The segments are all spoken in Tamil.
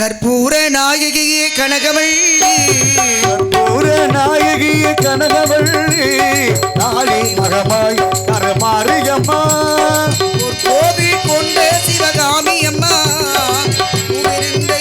கற்பூர நாயகியே கனகவள்ளி கற்பூர நாயகிய கனகவள்ளி காளி மகமாய் கரமாரியம்மா. கோவில் கொண்ட சிவகாமி அம்மா உமிழ்ந்த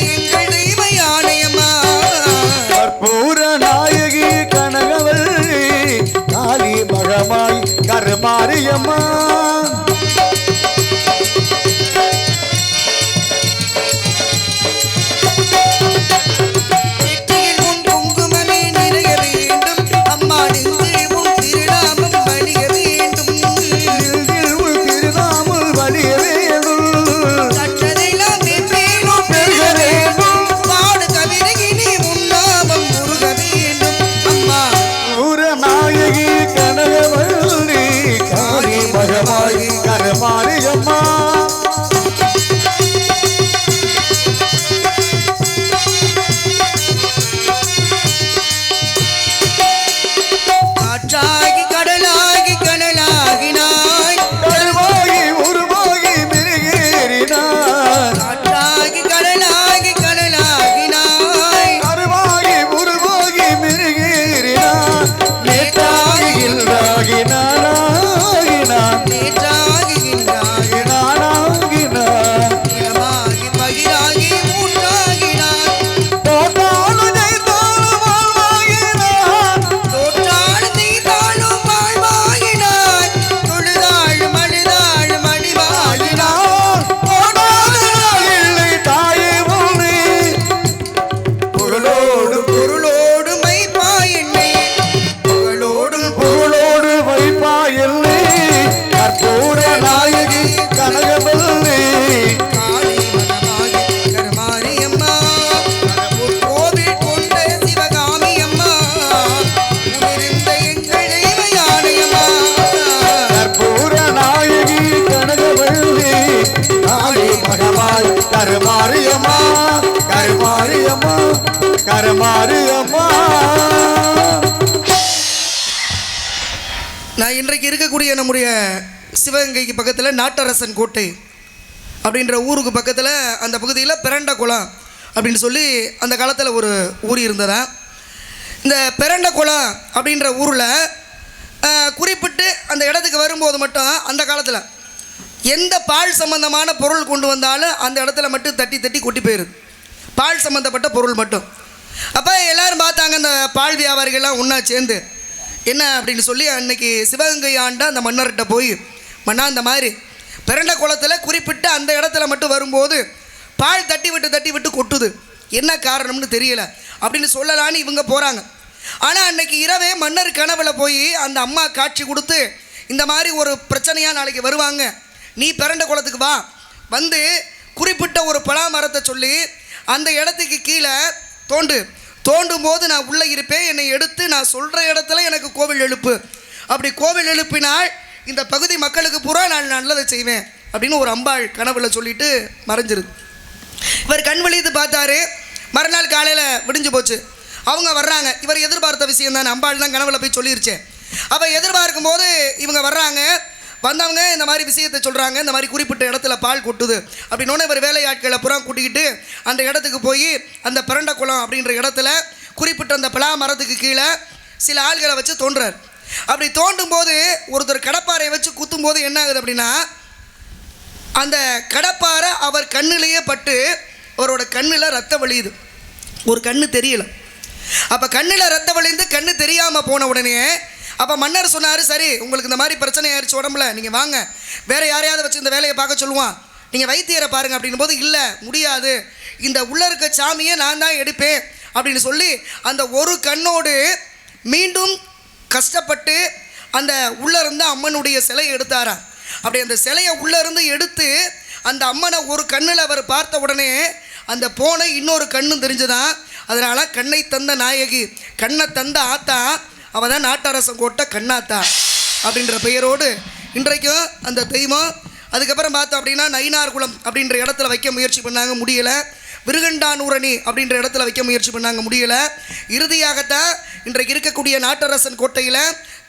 இன்றைக்கு இருக்கக்கூடிய நம்முடைய சிவகங்கைக்கு பக்கத்தில் நாட்டரசன் கோட்டை அப்படின்ற ஊருக்கு பக்கத்தில் அந்த பகுதியில் பிரண்ட குளம் அப்படின்னு சொல்லி அந்த காலத்தில் ஒரு ஊர் இருந்ததா? இந்த பிறண்ட குளம் அப்படின்ற ஊரில் குறிப்பிட்டு அந்த இடத்துக்கு வரும்போது மட்டும் அந்த காலத்தில் எந்த பால் சம்பந்தமான பொருள் கொண்டு வந்தாலும் அந்த இடத்துல மட்டும் தட்டி தட்டி கொட்டி போயிடுது பால் சம்மந்தப்பட்ட பொருள் மட்டும். அப்போ எல்லோரும் பார்த்தாங்க அந்த பால் வியாபாரிகள்லாம் ஒன்றா சேர்ந்து என்ன அப்படின்னு சொல்லி அன்னைக்கு சிவகங்கை ஆண்ட அந்த மன்னர்கிட்ட போய் மன்னா அந்த மாதிரி பிறண்ட குளத்தில் குறிப்பிட்ட அந்த இடத்துல மட்டும் வரும்போது பால் தட்டி விட்டு தட்டி விட்டு கொட்டுது. என்ன காரணம்னு தெரியல. அப்படின்னு சொல்லலான்னு இவங்க போகிறாங்க ஆனால் அன்னைக்கு இரவே மன்னர் கனவில் போய் அந்த அம்மா காட்சி கொடுத்து இந்த மாதிரி ஒரு பிரச்சனையாக நாளைக்கு வருவாங்க. நீ பிறண்ட குளத்துக்கு வா. வந்து குறிப்பிட்ட ஒரு பலா மரத்தை சொல்லி அந்த இடத்துக்கு கீழே தோண்டு தோண்டும் போது நான் உள்ளே இருப்பேன் என்னை எடுத்து நான் சொல்கிற இடத்துல எனக்கு கோவில் எழுப்பு. அப்படி கோவில் எழுப்பினால் இந்த பகுதி மக்களுக்கு பூரா நான் நல்லதை செய்வேன் அப்படின்னு ஒரு அம்பாள் கனவுல சொல்லிட்டு மறைஞ்சிருது. இவர் கண் விழித்து பார்த்தாரு. மறுநாள் காலையில் விடிஞ்சு போச்சு. அவங்க வர்றாங்க. இவர் எதிர்பார்த்த விஷயம் தான். அம்பாள் தான் கனவுல போய் சொல்லிருச்சேன் அப்போ எதிர்பார்க்கும் போது இவங்க வர்றாங்க. வந்தவங்க இந்த மாதிரி விஷயத்தை சொல்கிறாங்க இந்த மாதிரி குறிப்பிட்ட இடத்துல பால் கொட்டுது. அப்படின்னோடனே இவர் வேலையாட்களை புறம் கூட்டிக்கிட்டு அந்த இடத்துக்கு போய் அந்த பரண்ட குளம் அப்படின்ற இடத்துல குறிப்பிட்ட அந்த பலா மரத்துக்கு கீழே சில ஆள்களை வச்சு தோன்றார். அப்படி தோண்டும் போது ஒருத்தர் கடப்பாறையை வச்சு குத்தும் போது என்ன ஆகுது அப்படின்னா அந்த கடப்பாறை அவர் கண்ணிலேயே பட்டு அவரோட கண்ணில் ரத்தம் வழியுது. ஒரு கண்ணு தெரியல. அப்போ கண்ணில் ரத்தம் வழிந்து கண்ணு தெரியாமல் போன உடனே அப்போ மன்னர் சொன்னார் சரி உங்களுக்கு இந்த மாதிரி பிரச்சனை ஆயிடுச்சு உடம்புல நீங்கள் வாங்க. வேறு யாரையாவது வச்சு இந்த வேலையை பார்க்க சொல்லுவான். நீங்கள் வைத்தியரை பாருங்க அப்படின்னும் போது இல்லை முடியாது. இந்த உள்ளே இருக்க சாமியை நான் தான் எடுப்பேன் அப்படின்னு சொல்லி அந்த ஒரு கண்ணோடு மீண்டும் கஷ்டப்பட்டு அந்த உள்ளே இருந்து அம்மனுடைய சிலையை எடுத்தாராம். அப்படி அந்த சிலையை உள்ளேருந்து எடுத்து அந்த அம்மனை ஒரு கண்ணில் அவர் பார்த்த உடனே அந்த போனை இன்னொரு கண்ணும் தெரிஞ்சுதான். அதனால் கண்ணை தந்த நாயகி கண்ணை தந்த ஆத்தா அவன் தான் நாட்டரசன் கோட்டை கண்ணாத்தா அப்படின்ற பெயரோடு இன்றைக்கும் அந்த தெய்வம் அதுக்கப்புறம் பார்த்தோம் அப்படின்னா நயினார்குளம் அப்படின்ற இடத்துல வைக்க முயற்சி பண்ணாங்க முடியலை. விருகண்டானூரணி அப்படின்ற இடத்துல வைக்க முயற்சி பண்ணாங்க முடியலை. இறுதியாகத்தான் இன்றைக்கு இருக்கக்கூடிய நாட்டரசன் கோட்டையில்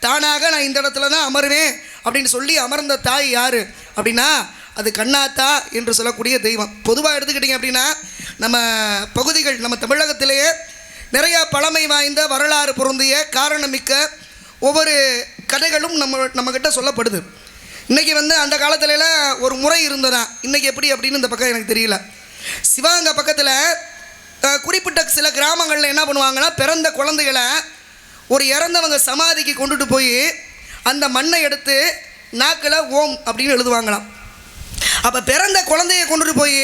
தானாக நான் இந்த இடத்துல தான் அமருவேன் அப்படின்னு சொல்லி அமர்ந்த தாய் யார் அப்படின்னா அது கண்ணாத்தா என்று சொல்லக்கூடிய தெய்வம். பொதுவாக எடுத்துக்கிட்டிங்க அப்படின்னா நம்ம பகுதிகள் நம்ம தமிழகத்திலேயே நிறைய பழமை வாய்ந்த வரலாறு பொருந்திய காரணமிக்க ஒவ்வொரு கதைகளும் நம்ம நம்மக்கிட்ட சொல்லப்படுது. இன்றைக்கி வந்து அந்த காலத்துலலாம் ஒரு முறை இருந்ததான் இன்றைக்கி எப்படி அப்படின்னு இந்த பக்கம் எனக்கு தெரியல. சிவகங்கை பக்கத்தில் குறிப்பிட்ட சில கிராமங்களில் என்ன பண்ணுவாங்கன்னா பிறந்த குழந்தைகளை ஒரு இறந்தவங்க சமாதிக்கு கொண்டுட்டு போய் அந்த மண்ணை எடுத்து நாக்கில் ஓம் அப்படின்னு எழுதுவாங்களாம். அப்போ பிறந்த குழந்தைய கொண்டுட்டு போய்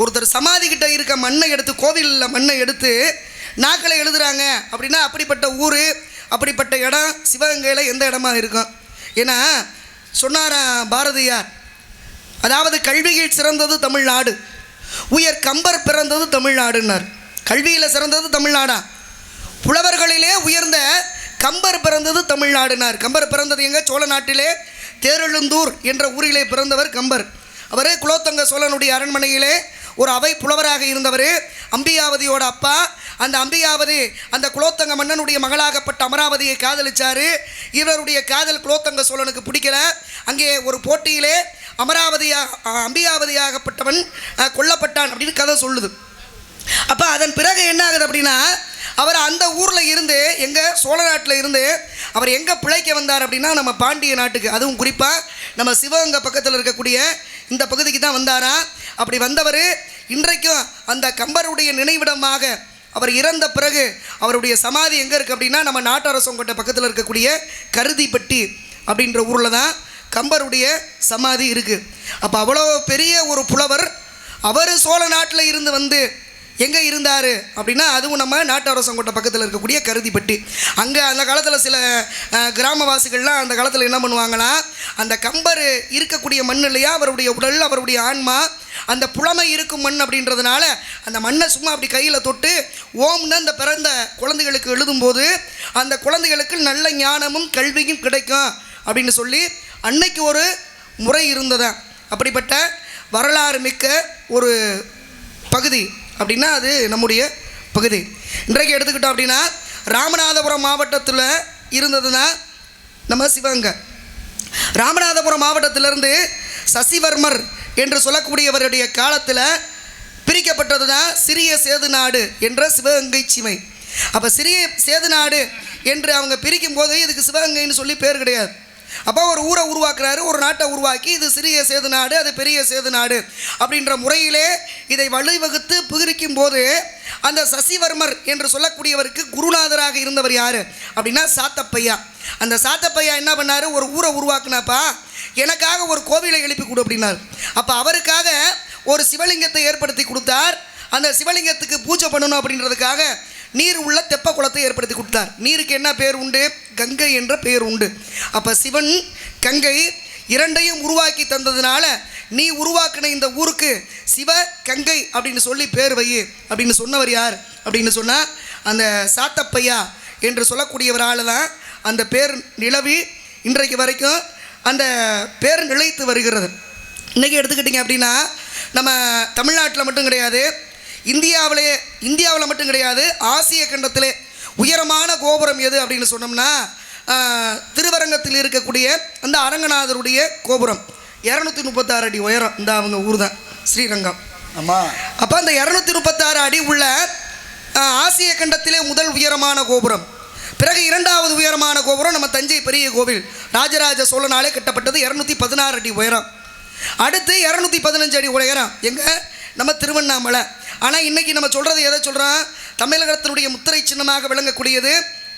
ஒருத்தர் சமாதிக்கிட்ட இருக்க மண்ணை எடுத்து கோவிலில் மண்ணை எடுத்து நாக்களை எழுதுகிறாங்க அப்படின்னா அப்படிப்பட்ட ஊர் அப்படிப்பட்ட இடம் சிவகங்கையில் எந்த இடமா இருக்கும்? ஏன்னா சொன்னாரா பாரதியார் அதாவது கல்வியில் சிறந்தது தமிழ்நாடு உயர் கம்பர் பிறந்தது தமிழ்நாடுன்னார். கல்வியில் சிறந்தது தமிழ்நாடா? புலவர்களிலே உயர்ந்த கம்பர் பிறந்தது தமிழ்நாடுனார் கம்பர் பிறந்தது எங்கே? சோழ நாட்டிலே தேரெழுந்தூர் என்ற ஊரிலே பிறந்தவர் கம்பர். அவர் குலோத்தங்க சோழனுடைய அரண்மனையிலே ஒரு அவை புலவராக இருந்தவர் அம்பியாவதியோட அப்பா அந்த அம்பியாவதி அந்த குலோத்தங்க மன்னனுடைய மகளாகப்பட்ட அமராவதியை காதலிச்சாரு. இவருடைய காதல் குலோத்தங்க சோழனுக்கு பிடிக்கல. அங்கே ஒரு போட்டியிலே அமராவதியா அம்பியாவதியாகப்பட்டவன் கொல்லப்பட்டான் அப்படின்னு கதை சொல்லுது. அப்போ அதன் பிறகு என்ன ஆகுது அப்படின்னா அவர் அந்த ஊரில் இருந்து எங்கள் சோழ நாட்டில் இருந்து அவர் எங்கே பிழைக்க வந்தார் அப்படின்னா நம்ம பாண்டிய நாட்டுக்கு. அதுவும் குறிப்பாக நம்ம சிவகங்கை பக்கத்தில் இருக்கக்கூடிய இந்த பகுதிக்கு தான் வந்தாரா. அப்படி வந்தவர் இன்றைக்கும் அந்த கம்பருடைய நினைவிடமாக அவர் இறந்த பிறகு அவருடைய சமாதி எங்கே இருக்குது அப்படின்னா நம்ம நாட்டரசங்கோட்டை பக்கத்தில் இருக்கக்கூடிய கருதிப்பட்டி அப்படின்ற ஊரில் தான் கம்பருடைய சமாதி இருக்குது அப்போ அவ்வளோ பெரிய ஒரு புலவர் அவர் சோழ நாட்டில் இருந்து வந்து எங்கே இருந்தார்? அப்படின்னா அதுவும் நம்ம நாட்டரசங்கோட்டை பக்கத்தில் இருக்கக்கூடிய கருதிப்பட்டு. அங்கே அந்த காலத்தில் சில கிராமவாசிகள்லாம் அந்த காலத்தில் என்ன பண்ணுவாங்கன்னா அந்த கம்பர் இருக்கக்கூடிய மண் இல்லையா? அவருடைய உடல் அவருடைய ஆன்மா அந்த புலமை இருக்கும் மண் அப்படின்றதுனால அந்த மண்ணை சும்மா அப்படி கையில் தொட்டு ஓம்னு அந்த பிறந்த குழந்தைகளுக்கு எழுதும்போது அந்த குழந்தைகளுக்கு நல்ல ஞானமும் கல்வியும் கிடைக்கும் அப்படின்னு சொல்லி அன்னைக்கு ஒரு முறை இருந்ததா. அப்படிப்பட்ட வரலாறு மிக்க ஒரு பகுதி. அப்படின்னா அது நம்முடைய பகுதி. இன்றைக்கு எடுத்துக்கிட்டோம் அப்படின்னா ராமநாதபுரம் மாவட்டத்தில் இருந்ததுன்னா நம்ம சிவகங்கை. ராமநாதபுரம் மாவட்டத்திலிருந்து சசிவர்மர் என்று சொல்லக்கூடியவருடைய காலத்தில் பிரிக்கப்பட்டது தான் சிறிய சேது நாடு என்ற சிவகங்கை சீமை. அப்போ சிறிய சேது நாடு என்று அவங்க பிரிக்கும் போது இதுக்கு சிவகங்கைன்னு சொல்லி பேர் கிடையாது. அப்போ ஒரு ஊரை உருவாக்குறாரு ஒரு நாட்டை உருவாக்கி இது சிறிய சேது நாடு அது பெரிய சேது நாடு அப்படின்ற முறையிலே இதை வழிவகுத்து பிரிக்கும் போது அந்த சசிவர்மர் என்று சொல்லக்கூடியவருக்கு குருநாதராக இருந்தவர் யார் அப்படின்னா சாத்தப்பையா. அந்த சாத்தப்பையா என்ன பண்ணார்? ஒரு ஊரை உருவாக்குனாப்பா எனக்காக ஒரு கோவிலை எழுப்பி கொடு அப்படின்னார். அப்போ அவருக்காக ஒரு சிவலிங்கத்தை ஏற்படுத்தி கொடுத்தார். அந்த சிவலிங்கத்துக்கு பூஜை பண்ணணும் அப்படின்றதுக்காக நீர் உள்ள தெப்ப குளத்தை ஏற்படுத்தி கொடுத்தார். நீருக்கு என்ன பேர் உண்டு? கங்கை என்ற பெயர் உண்டு. அப்போ சிவன் கங்கை இரண்டையும் உருவாக்கி தந்ததுனால நீ உருவாக்கின இந்த ஊருக்கு சிவ கங்கை அப்படின்னு சொல்லி பேர் வை அப்படின்னு சொன்னவர் யார்? அப்படின்னு சொன்னால் அந்த சாத்தப்பையா என்று சொல்லக்கூடியவரால் தான் அந்த பேர் நிலவி இன்றைக்கு வரைக்கும் அந்த பேர் நிலைத்து வருகிறது. இன்றைக்கி எடுத்துக்கிட்டிங்க அப்படின்னா நம்ம தமிழ்நாட்டில் மட்டும் கிடையாது இந்தியாவிலே இந்தியாவில் மட்டும் கிடையாது ஆசிய கண்டத்திலே உயரமான கோபுரம் எது அப்படின்னு சொன்னோம்னா திருவரங்கத்தில் இருக்கக்கூடிய அந்த அரங்கநாதருடைய கோபுரம். இரநூத்தி முப்பத்தாறு அடி உயரம். இந்த அவங்க ஊர் தான் ஸ்ரீரங்கம். ஆமா. அப்போ அந்த இரநூத்தி முப்பத்தாறு அடி உள்ள ஆசிய கண்டத்திலே முதல் உயரமான கோபுரம். பிறகு இரண்டாவது உயரமான கோபுரம் நம்ம தஞ்சை பெரிய கோவில். ராஜராஜ சோழனாலே கட்டப்பட்டது இரநூத்தி பதினாறு அடி உயரம். அடுத்து இரநூத்தி பதினஞ்சு அடி உயரம். எங்க? நம்ம திருவண்ணாமலை. ஆனால் இன்னைக்கு நம்ம சொல்கிறது எதை சொல்கிறோம் தமிழகத்தினுடைய முத்திரை சின்னமாக விளங்கக்கூடியது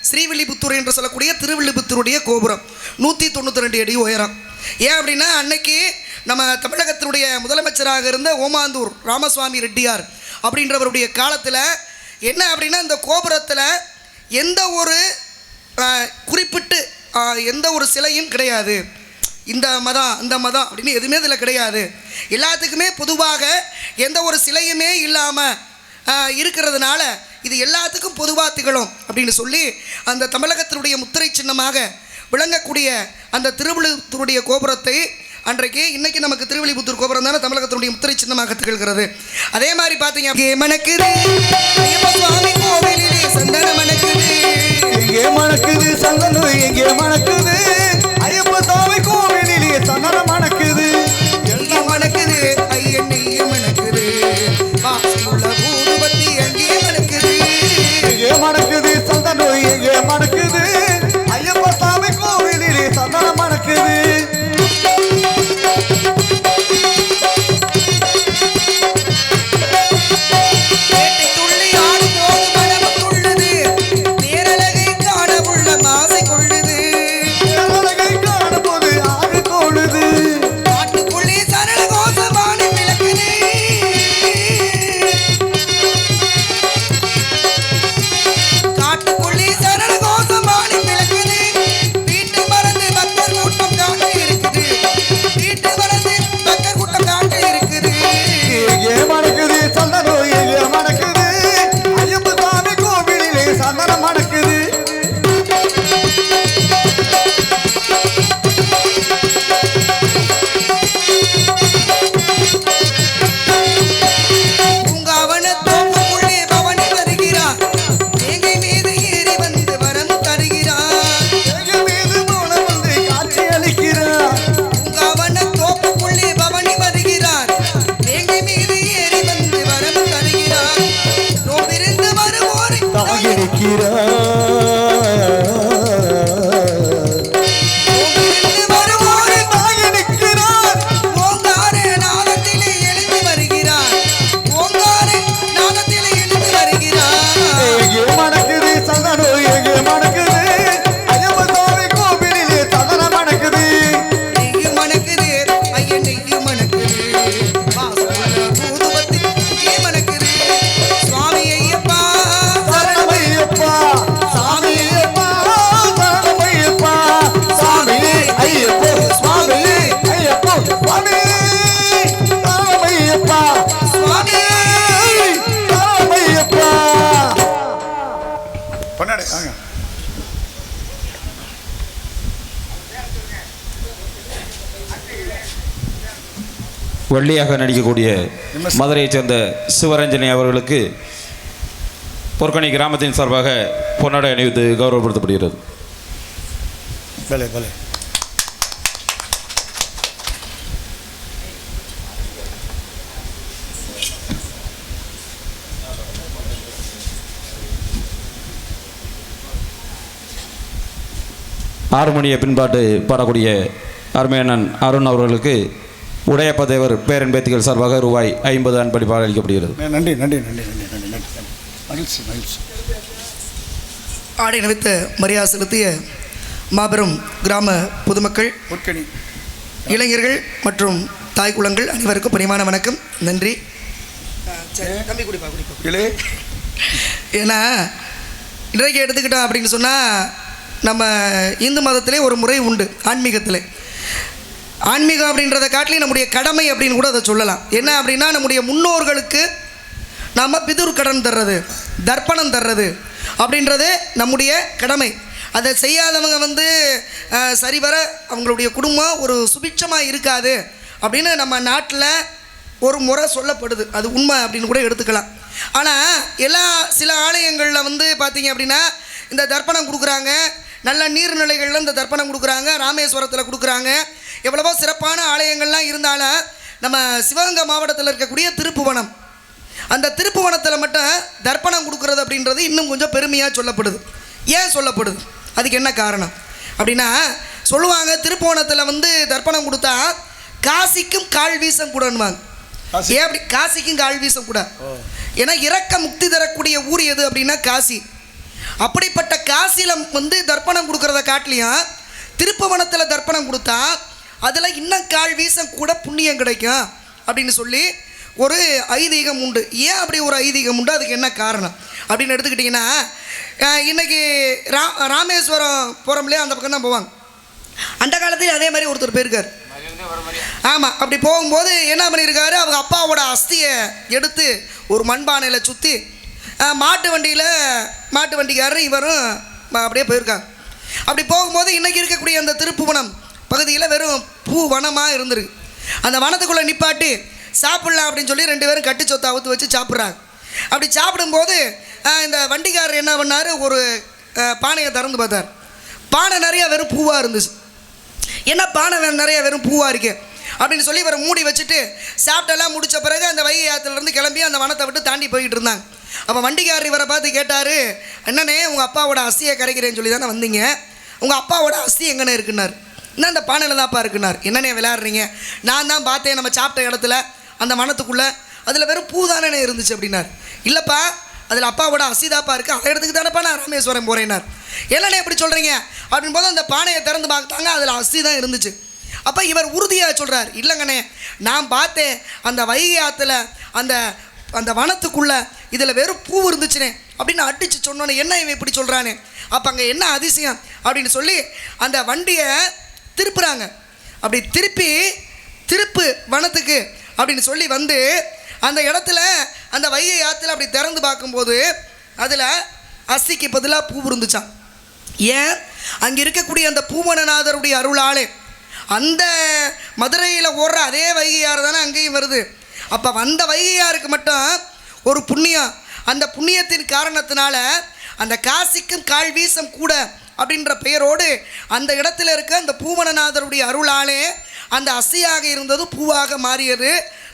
ஸ்ரீவில்லிபுத்தூர் என்று சொல்லக்கூடிய திருவில்லிபுத்தூருடைய கோபுரம். நூற்றி தொண்ணூற்றி ரெண்டு அடி உயரம். ஏன் அப்படின்னா அன்னைக்கு நம்ம தமிழகத்தினுடைய முதலமைச்சராக இருந்த ஓமாந்தூர் ராமசுவாமி ரெட்டியார் அப்படின்றவருடைய காலத்தில் என்ன அப்படின்னா இந்த கோபுரத்தில் எந்த ஒரு குறிப்பிட்டு எந்த ஒரு சிலையும் கிடையாது. இந்த மதம் அந்த மதம் அப்படின்னு எதுவுமே இதில் கிடையாது. எல்லாத்துக்குமே பொதுவாக எந்த ஒரு சிலையுமே இல்லாமல் இருக்கிறதுனால இது எல்லாத்துக்கும் பொதுவாக திகழும் அப்படின்னு சொல்லி அந்த தமிழகத்தினுடைய முத்திரை சின்னமாக விளங்கக்கூடிய அந்த திருவிழுத்தூருடைய கோபுரத்தை அன்றைக்கு இன்னைக்கு நமக்கு திருவிழிபுத்தூர் கோபுரம் தானே தமிழகத்தினுடைய முத்திரை சின்னமாக திகழ்கிறது. அதே மாதிரி பார்த்தீங்க இங்கே மணக்குது சுவாமி கோவிலே சந்தன மணக்குது. எங்கே மணக்குது சந்தனம் எங்கே மணக்குது. ஐயப்ப சாமி கோவிலிலே சந்தனம் மணக்குது தாங்கி வள்ளியாக நடிக்கக்கூடிய மதுரையைச் சேர்ந்த சிவரஞ்சனி அவர்களுக்கு பொற்கணி கிராமத்தின் சார்பாக பொன்னாடை அணிவித்து கௌரவப்படுத்தப்படுகிறது. பலே பலே. ஆறுமணிய பின்பாட்டு பாடக்கூடிய அருமையண்ணன் அருண் அவர்களுக்கு உடையப்ப தேவர் பேரன் பேத்திகள் சார்பாக ரூபாய் ஐம்பது அன்பளிப்பாக அளிக்கப்படுகிறது. நன்றி நன்றி நன்றி நன்றி நன்றி நன்றி. மகிழ்ச்சி மகிழ்ச்சி. ஆடை நிமித்த மரியாதை செலுத்திய மாபெரும் கிராம பொதுமக்கள் பொற்கணி இளைஞர்கள் மற்றும் தாய் குலங்கள் அனைவருக்கும் பணிமான வணக்கம். நன்றி. தம்பி குடிப்பா குடிப்பா ஏன்னா இன்றைக்கு எடுத்துக்கிட்டோம் அப்படின்னு சொன்னால் நம்ம இந்து மதத்திலே ஒரு முறை உண்டு ஆன்மீகத்தில். ஆன்மீகம் அப்படின்றத காட்டிலே நம்முடைய கடமை அப்படின்னு கூட அதை சொல்லலாம். என்ன அப்படின்னா நம்முடைய முன்னோர்களுக்கு நம்ம பிதுர் கடன் தர்றது தர்ப்பணம் தர்றது அப்படின்றது நம்முடைய கடமை. அதை செய்யாதவங்க வந்து சரிவர அவங்களுடைய குடும்பம் ஒரு சுபிட்சமாக இருக்காது அப்படின்னு நம்ம நாட்டில் ஒரு முறை சொல்லப்படுது. அது உண்மை அப்படின்னு கூட எடுத்துக்கலாம். ஆனால் எல்லா சில ஆலயங்களில் வந்து பார்த்தீங்க அப்படின்னா இந்த தர்ப்பணம் கொடுக்குறாங்க. நல்ல நீர்நிலைகளில் இந்த தர்ப்பணம் கொடுக்குறாங்க. ராமேஸ்வரத்தில் கொடுக்குறாங்க. எவ்வளவோ சிறப்பான ஆலயங்கள்லாம் இருந்தாலும் நம்ம சிவகங்கை மாவட்டத்தில் இருக்கக்கூடிய திருப்புவனம். அந்த திருப்புவனத்தில் மட்டும் தர்ப்பணம் கொடுக்கறது அப்படின்றது இன்னும் கொஞ்சம் பெருமையாக சொல்லப்படுது. ஏன் சொல்லப்படுது? அதுக்கு என்ன காரணம்? அப்படின்னா சொல்லுவாங்க திருப்புவனத்தில் வந்து தர்ப்பணம் கொடுத்தா காசிக்கும் கால் வீசம் கூடன்னுவாங்க. காசி. ஏன் அப்படி? காசிக்கும் கால் வீசம் கூட. ஏன்னா இறக்க முக்தி தரக்கூடிய ஊர் எது அப்படின்னா காசி. அப்படிப்பட்ட காசியில் வந்து தர்ப்பணம் கொடுக்கறத காட்டிலையும் திருப்புவனத்தில் தர்ப்பணம் கொடுத்தா அதில் இன்னும் கால் வீசம் கூட புண்ணியம் கிடைக்கும் அப்படின்னு சொல்லி ஒரு ஐதீகம் உண்டு. ஏன் அப்படி ஒரு ஐதீகம் உண்டு? அதுக்கு என்ன காரணம்? அப்படின்னு எடுத்துக்கிட்டிங்கன்னா இன்றைக்கி ரா ராமேஸ்வரம் போகிறோம்லே அந்த பக்கம் தான் போவாங்க. அந்த காலத்தில் அதே மாதிரி ஒருத்தர் போயிருக்கார். ஆமாம் அப்படி போகும்போது என்ன பண்ணியிருக்காரு? அவங்க அப்பாவோட அஸ்தியை எடுத்து ஒரு மண்பானையில் சுற்றி மாட்டு வண்டியில் மாட்டு வண்டிக்காரர் இவரும் அப்படியே போயிருக்காங்க. அப்படி போகும்போது இன்றைக்கி இருக்கக்கூடிய அந்த திருப்புவனம் பகுதியில் வெறும் பூ வனமாக இருந்திருக்கு. அந்த வனத்துக்குள்ளே நிப்பாட்டி சாப்பிட்லாம் அப்படின்னு சொல்லி ரெண்டு பேரும் கட்டி சொத்தை அவுத்து வச்சு சாப்பிட்றாங்க. அப்படி சாப்பிடும்போது இந்த வண்டிக்காரர் என்ன பண்ணார்? ஒரு பானையை திறந்து பார்த்தார். பானை நிறையா வெறும் பூவாக இருந்துச்சு. என்ன பானை நிறைய வெறும் பூவாக இருக்கு? அப்படின்னு சொல்லி இவரை மூடி வச்சுட்டு சாப்பிட்டெல்லாம் முடித்த பிறகு அந்த வைகை ஆற்றுலேருந்து கிளம்பி அந்த வனத்தை விட்டு தாண்டி போய்கிட்டு இருந்தாங்க. அப்போ வண்டிக்காரர் இவரை பார்த்து கேட்டார் என்னண்ணே உங்கள் அப்பாவோட அஸ்தியை கரைக்கிறேன்னு சொல்லி தானே வந்தீங்க? உங்கள் அப்பாவோட அஸ்தி எங்கண்ணே இருக்குன்னார். என்ன அந்த பானையில் தான்ப்பா இருக்குனார். என்னண்ணே விளையாடுறீங்க? நான் தான் பார்த்தேன் நம்ம சாப்பிட்ட இடத்துல அந்த மனத்துக்குள்ளே. அதில் வெறும் பூ தானே இருந்துச்சு அப்படின்னார். இல்லைப்பா அதில் அப்பாவோட அசிதாப்பா இருக்குது அந்த இடத்துக்கு தானேப்பா நான் ராமேஸ்வரம் போகிறேனார் என்னண்ணே எப்படி சொல்கிறீங்க அப்படின் போது அந்த பானையை திறந்து பார்த்தாங்க அதில் அசி தான் இருந்துச்சு. அப்போ இவர் உறுதியாக சொல்கிறார் இல்லைங்கண்ணே நான் பார்த்தேன் அந்த வைகை ஆற்றுல அந்த அந்த வனத்துக்குள்ளே இதில் வெறும் பூ இருந்துச்சுனே. அப்படின்னு அடித்து சொன்னோன்னே என்ன இவன் இப்படி சொல்கிறானே அப்போ அங்கே என்ன அதிசயம்? அப்படின்னு சொல்லி அந்த வண்டியை திருப்புறாங்க. அப்படி திருப்பி திருப்பு வனத்துக்கு அப்படின்னு சொல்லி வந்து அந்த இடத்துல அந்த வைகை ஆற்றுல அப்படி திறந்து பார்க்கும்போது அதில் அஸ்திக்கு பதிலாக பூ இருந்துச்சான் ஏன்? அங்கே இருக்கக்கூடிய அந்த பூமணநாதருடைய அருளாலே. அந்த மதுரையில் ஓடுற அதே வைகையார் தானே அங்கேயும் வருது. அப்போ வந்த வைகையாருக்கு மட்டும் ஒரு புண்ணியம். அந்த புண்ணியத்தின் காரணத்தினால அந்த காசிக்கும் கால் வீசம் கூட அப்படின்ற பெயரோடு அந்த இடத்துல இருக்க அந்த பூமணநாதருடைய அருளாலே அந்த அஸ்தியாக இருந்தது பூவாக மாறியது.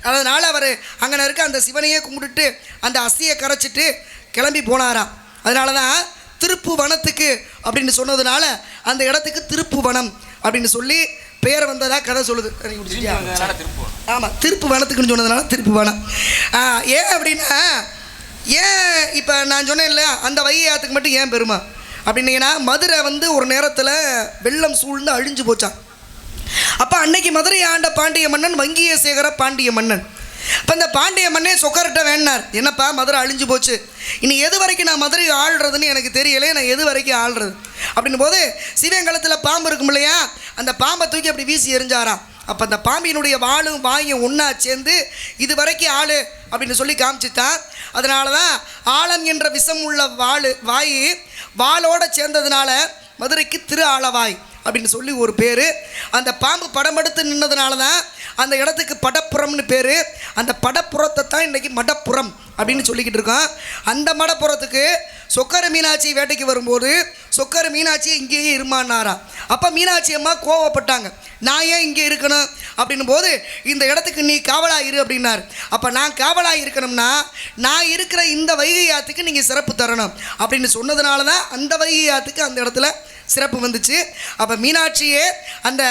அதனால் அவர் அங்கே இருக்க அந்த சிவனையே கும்பிட்டுட்டு அந்த அஸ்தியை கரைச்சிட்டு கிளம்பி போனாராம். அதனால தான் திருப்பு வனத்துக்கு அப்படின்னு சொன்னதுனால அந்த இடத்துக்கு திருப்பு வனம் அப்படின்னு சொல்லி பெயர் வந்ததா கதை சொல்லுது? ஆமாம் திருப்பு வனத்துக்குன்னு சொன்னதுனால திருப்பு வனம் ஏன் அப்படின்னா ஏன் இப்போ நான் சொன்னேன் இல்லையா அந்த ஆற்றுக்கு மட்டும் ஏன் பெருமை? அப்படின்னீங்கன்னா மதுரை வந்து ஒரு நேரத்தில் வெள்ளம் சூழ்ந்து அழிஞ்சு போச்சான் அப்போ அன்னைக்கு மதுரை ஆண்ட பாண்டிய மன்னன் வங்கிய சேகர பாண்டிய மன்னன். இப்போ இந்த பாண்டிய மன்னே சொக்கர்கிட்ட வேணார் என்னப்பா மதுரை அழிஞ்சு போச்சு. இனி எது வரைக்கும் நான் மதுரை ஆள்றதுன்னு எனக்கு தெரியல நான் எது வரைக்கும் ஆள்றது? அப்படின்னும் போது சிவங்கலத்தில் பாம்பு இருக்கும் இல்லையா? அந்த பாம்பை தூக்கி அப்படி வீசி எரிஞ்சாராம் அப்போ அந்த பாம்பினுடைய வாளும் வாயும் ஒன்றா சேர்ந்து இது வரைக்கும் ஆள் அப்படின்னு சொல்லி காமிச்சுட்டான் அதனால தான் ஆழம் என்ற விஷம் உள்ள வாள் வாய் வாளோட சேர்ந்ததுனால மதுரைக்கு திரு ஆலவாய் அப்படின்னு சொல்லி ஒரு பேர். அந்த பாம்பு படம் எடுத்து நின்னதுனால தான் அந்த இடத்துக்கு படப்புறம்னு பேர். அந்த படப்புறத்தை தான் இன்றைக்கி மடப்புறம் அப்படின்னு சொல்லிக்கிட்டு இருக்கோம். அந்த மடப்புறத்துக்கு சொக்கர மீனாட்சி வேட்டைக்கு வரும்போது சொக்கர மீனாட்சி இங்கேயே இருமானாரா அப்போ மீனாட்சி அம்மா கோவப்பட்டாங்க. நான் ஏன் இங்கே இருக்கணும்? அப்படின்னும் போது இந்த இடத்துக்கு நீ காவலாக இரு அப்படின்னார். அப்போ நான் காவலாக இருக்கணும்னா நான் இருக்கிற இந்த வைகை ஆற்றுக்கு நீங்கள் சிறப்பு தரணும் அப்படின்னு சொன்னதுனால தான் அந்த வைகை ஆற்றுக்கு அந்த இடத்துல சிறப்பு வந்துச்சு. அப்போ மீனாட்சியே அந்த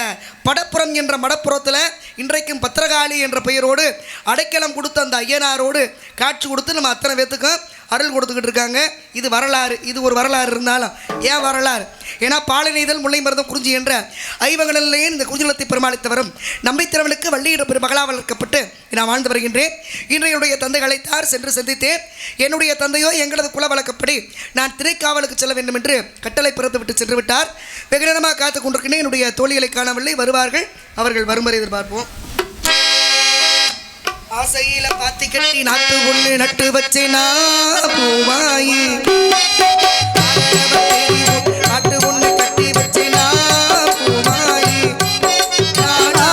படப்புறம் என்ற மடப்புறத்தில் இன்றைக்கும் பத்திரகாளி என்ற பெயரோடு அடைக்கலம் கொடுத்த அந்த ஐயனாரோடு காட்சி கொடுத்து நம்ம அத்தனை பேர்த்துக்கும் அருள் கொடுத்துக்கிட்டு இருக்காங்க. இது வரலாறு இது ஒரு வரலாறு இருந்தாலும். ஏன் வரலாறு? ஏன்னா பாலநெய்தல் முல்லை மருதம் குறிஞ்சி என்ற ஐவகனிலேயே இந்த குஜலத்தை பெருமாளித்தவரும் நம்பித்திறவனுக்கு வள்ளியிட பெரு மகளாக வளர்க்கப்பட்டு நான் வாழ்ந்து வருகின்றேன். இன்றைய என்னுடைய தந்தை அழைத்தார் சென்று சந்தித்தேன். என்னுடைய தந்தையோ எங்களது குல வழக்கப்படி நான் திரைக்காவலுக்கு செல்ல வேண்டும் என்று கட்டளை பிறந்து விட்டு சென்று விட்டார். வெகு நேரமாக காத்துக் கொண்டிருக்கிறேன் என்னுடைய தோழிகளை காணவில்லை. வருவார்கள். அவர்கள் வருமாறு எதிர்பார்ப்போம். ஆசையில பாத்தி கட்டி நாட்டு உள்ளு நட்டு வச்சேனா? பூவாயி. நாட்டு ஒண்ணு கட்டி வச்சேனா? பூவாயி. நானா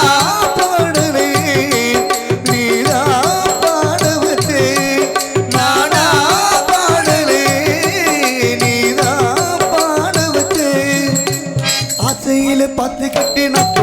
பாடுவே நீதா பாடுவதே நானா பாடலே நீதா பாடுவதே ஆசையில பத்து கட்டி நட்டு